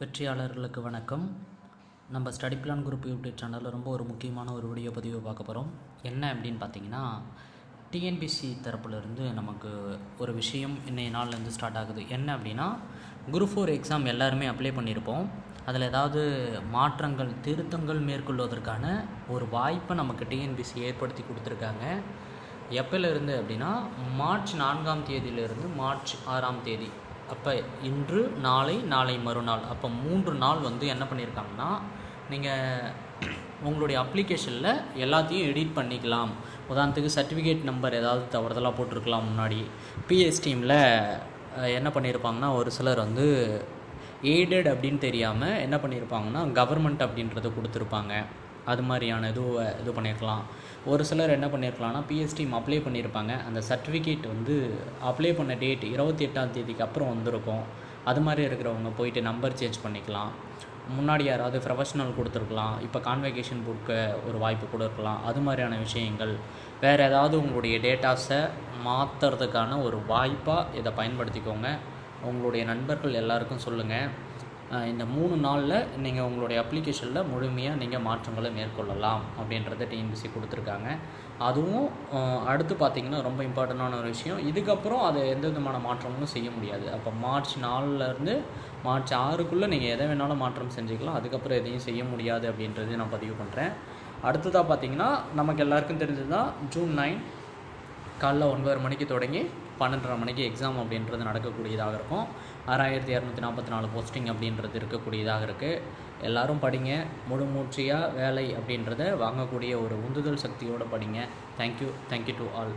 வெற்றியாளர்களுக்கு வணக்கம். நம்ம study plan group YouTube சேனலில் ரொம்ப ஒரு முக்கியமான ஒரு வீடியோ பதிவு பார்க்க போகிறோம் என்ன அப்படின்னு பார்த்தீங்கன்னா டிஎன்பிசி தரப்புலேருந்து நமக்கு ஒரு விஷயம் இன்னைய நாள்லேருந்து ஸ்டார்ட் ஆகுது. என்ன அப்படின்னா குரூப் ஃபோர் எக்ஸாம் எல்லாருமே அப்ளை பண்ணியிருப்போம். அதில் ஏதாவது மாற்றங்கள் திருத்தங்கள் மேற்கொள்வதற்கான ஒரு வாய்ப்பை நமக்கு டிஎன்பிசி ஏற்படுத்தி கொடுத்துருக்காங்க. எப்போலேருந்து அப்படின்னா மார்ச் நான்காம் தேதியிலேருந்து மார்ச் ஆறாம் தேதி அப்போ இன்று நாளை நாளை மறுநாள். அப்போ மூன்று நாள் வந்து என்ன பண்ணியிருக்காங்கன்னா நீங்கள் உங்களுடைய அப்ளிகேஷனில் எல்லாத்தையும் எடிட் பண்ணிக்கலாம். உதாரணத்துக்கு சர்டிஃபிகேட் நம்பர் ஏதாவது தவறுதலாக போட்டிருக்கலாம் முன்னாடி. பிஎஸ் டீமில் என்ன பண்ணியிருப்பாங்கன்னா ஒரு சிலர் வந்து எய்டட் அப்படின்னு தெரியாமல் என்ன பண்ணியிருப்பாங்கன்னா கவர்மெண்ட் அப்படின்றத கொடுத்துருப்பாங்க. அது மாதிரியான இதுவை இது பண்ணியிருக்கலாம். ஒரு சிலர் என்ன பண்ணியிருக்கலாம்னா பிஎஸ்டிஎம் அப்ளை பண்ணியிருப்பாங்க. அந்த சர்டிஃபிகேட் வந்து அப்ளை பண்ண டேட் இருபத்தி எட்டாம் தேதிக்கு அப்புறம் வந்திருக்கும். அது மாதிரி இருக்கிறவங்க போயிட்டு நம்பர் சேஞ்ச் பண்ணிக்கலாம். முன்னாடி யாராவது ப்ரொஃபஷனல் கொடுத்துருக்கலாம். இப்போ கான்வெகேஷன் கொடுக்க ஒரு வாய்ப்பு கொடுக்கலாம். அது மாதிரியான விஷயங்கள். வேறு ஏதாவது உங்களுடைய டேட்டாஸை மாற்றுறதுக்கான ஒரு வாய்ப்பாக இதை பயன்படுத்திக்கோங்க. உங்களுடைய நண்பர்கள் எல்லாருக்கும் சொல்லுங்கள் இந்த மூணு நாளில் நீங்கள் உங்களுடைய அப்ளிகேஷனில் முழுமையாக நீங்கள் மாற்றங்களை மேற்கொள்ளலாம் அப்படின்றத டிஎன்பிசி கொடுத்துருக்காங்க. அதுவும் அடுத்து பார்த்தீங்கன்னா ரொம்ப இம்பார்ட்டண்டான ஒரு விஷயம். இதுக்கப்புறம் அது எந்த விதமான மாற்றங்களும் செய்ய முடியாது. அப்போ மார்ச் நாலுலேருந்து மார்ச் ஆறுக்குள்ளே நீங்கள் எதை வேணாலும் மாற்றம் செஞ்சுக்கலாம். அதுக்கப்புறம் எதையும் செய்ய முடியாது அப்படின்றது நான் பதிவு பண்ணுறேன் அடுத்ததாக பார்த்தீங்கன்னா நமக்கு எல்லாருக்கும் தெரிஞ்சது தான் ஜூன் நைன் காலைல ஒன்பது மணிக்கு தொடங்கி பன்னெண்டரை மணிக்கு எக்ஸாம் அப்படின்றது நடக்கக்கூடியதாக இருக்கும். ஆறாயிரத்தி இரநூத்தி நாற்பத்தி நாலு போஸ்டிங் அப்படின்றது இருக்கக்கூடியதாக இருக்குது எல்லோரும் படிங்க. முழு மூச்சியாக வேலை அப்படின்றத வாங்கக்கூடிய ஒரு உந்துதல் சக்தியோடு படிங்க. Thank you thank you to all